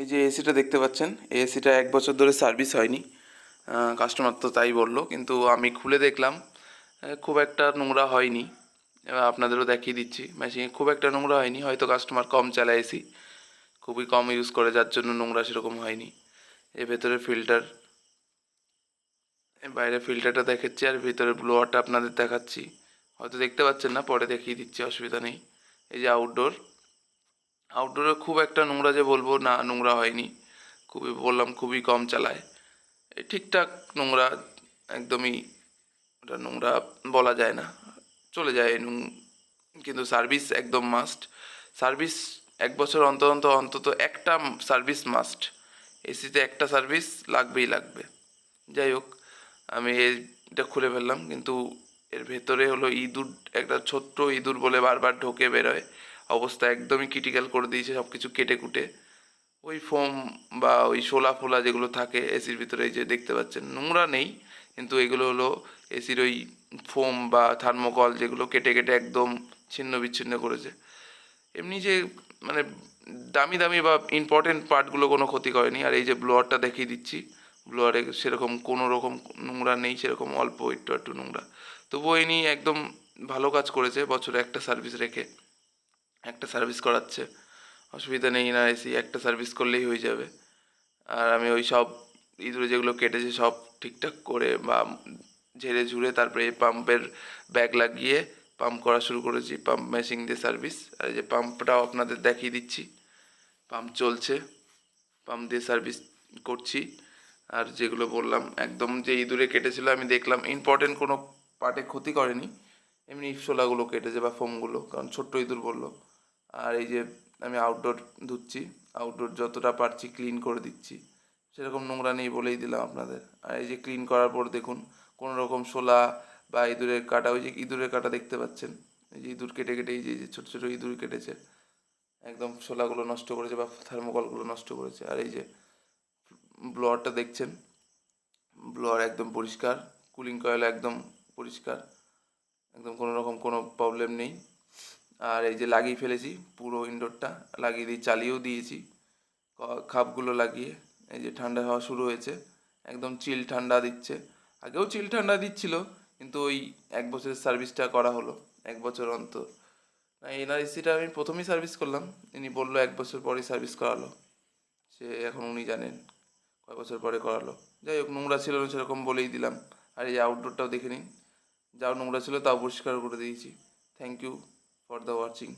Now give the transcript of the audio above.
এই যে এসিটা দেখতে পাচ্ছেন এই এসিটা এক বছর ধরে সার্ভিস হয়নি। কাস্টমার তো তাই বলল, কিন্তু আমি খুলে দেখলাম খুব একটা নোংরা হয়নি। এবার আপনাদেরও দেখিয়ে দিচ্ছি মেশিনে খুব একটা নোংরা হয়নি, হয়তো কাস্টমার কম চালায় এসি খুবই কম ইউজ করে, যার জন্য নোংরা সেরকম হয়নি। এর ভেতরে ফিল্টার বাইরে ফিল্টারটা দেখাচ্ছি আর ভিতরে ব্লোয়ারটা আপনাদের দেখাচ্ছি। হয়তো দেখতে পাচ্ছেন না, পরে দেখিয়ে দিচ্ছি, অসুবিধা নেই। এই যে আউটডোর আউটডোরে খুব একটা নোংরা যে বলব, না, নোংরা হয়নি। খুবই বললাম, খুবই কম চালায়। ঠিকঠাক নোংরা, একদমই ওটা নোংরা বলা যায় না। চলে যায় কিন্তু সার্ভিস একদম মাস্ট সার্ভিস এক বছর অন্তর অন্তর, অন্তত একটা সার্ভিস মাস্ট এসিতে একটা সার্ভিস লাগবেই লাগবে। যাই হোক, আমি এটা খুলে ফেললাম, কিন্তু এর ভেতরে হলো ইঁদুর, একটা ছোট্ট ইঁদুর বলে বারবার ঢোকে বেরোয়। অবস্থা একদমই ক্রিটিক্যাল করে দিয়েছে সব কিছু কেটে কুটে। ওই ফোম বা ওই শোলা ফোলা যেগুলো থাকে এসির ভিতরে এই যে দেখতে পাচ্ছেন, নোংরা নেই, কিন্তু এগুলো হলো এসির ওই ফোম বা থার্মোকল যেগুলো কেটে কেটে একদম ছিন্ন বিচ্ছিন্ন করেছে। এমনি যে মানে দামি দামি বা ইম্পর্টেন্ট পার্টগুলো কোনো ক্ষতি করেনি, আর এই যে ব্লোয়ারটা দেখিয়ে দিচ্ছি ব্লোয়ারে সেরকম কোনো রকম নোংরা নেই, সেরকম অল্প একটু একটু নোংরা। তবুও এই নিয়ে একদম ভালো কাজ করেছে, বছরে একটা সার্ভিস রেখে। একটা সার্ভিস করাচ্ছে। অসুবিধা নেই না, এসি একটা সার্ভিস করলেই হয়ে যাবে। আর আমি ওই সব ইঁদুরে যেগুলো কেটেছে সব ঠিকঠাক করে বা ঝেড়ে ঝুড়ে তারপরে এই পাম্পের ব্যাগ লাগিয়ে পাম্প করা শুরু করেছি। পাম্প মেশিন দিয়ে সার্ভিস আর এই যে পাম্পটাও আপনাদের দেখিয়ে দিচ্ছি। পাম্প চলছে। পাম্প দিয়ে সার্ভিস করছি। আর যেগুলো বললাম, একদম যে ইঁদুরে কেটেছিল আমি দেখলাম। ইম্পর্টেন্ট কোনো পার্টে ক্ষতি করেনি। এমনি শোলাগুলো কেটেছে বা ফোমগুলো, কারণ ছোট্ট ইঁদুর বলল। আর এই যে আমি আউটডোর ধুচ্ছি আউটডোর যতটা পারছি ক্লিন করে দিচ্ছি। সেরকম নোংরা নেই বলেই দিলাম আপনাদের। আর এই যে ক্লিন করার পর দেখুন, কোনো রকম শোলা বা ইঁদুরের কাটা, ওই যে ইঁদুরের কাটা দেখতে পাচ্ছেন? এই যে ইঁদুর কেটে কেটে এই যে ছোটো ছোটো ইঁদুর কেটেছে, একদম শোলাগুলো নষ্ট করেছে বা থার্মোকলগুলো নষ্ট করেছে। আর এই যে ব্লোয়ারটা দেখছেন? ব্লোয়ার একদম পরিষ্কার কুলিং কয়েল একদম পরিষ্কার। একদম কোনো রকম কোনো প্রবলেম নেই। আর এই যে লাগিয়ে ফেলেছি, পুরো ইনডোরটা লাগিয়ে দিয়ে চালিয়েও দিয়েছি। খাপগুলো লাগিয়ে এই যে ঠান্ডা হওয়া শুরু হয়েছে। একদম চিল ঠান্ডা দিচ্ছে। আগেও চিল ঠান্ডা দিচ্ছিল, কিন্তু ওই এক বছরের সার্ভিসটা করা হলো, এক বছর অন্তর। না এনআরএসিটা আমি প্রথমেই সার্ভিস করলাম, ইনি বলল এক বছর পরেই সার্ভিস করালো। সে এখন উনি জানেন কয় বছর পরে করালো। যাই হোক, নোংরা ছিল না সেরকম বলেই দিলাম। আর এই আউটডোরটাও দেখে নিন যাও নোংরা ছিল তা পরিষ্কার করে দিয়েছি। Thank you for the watching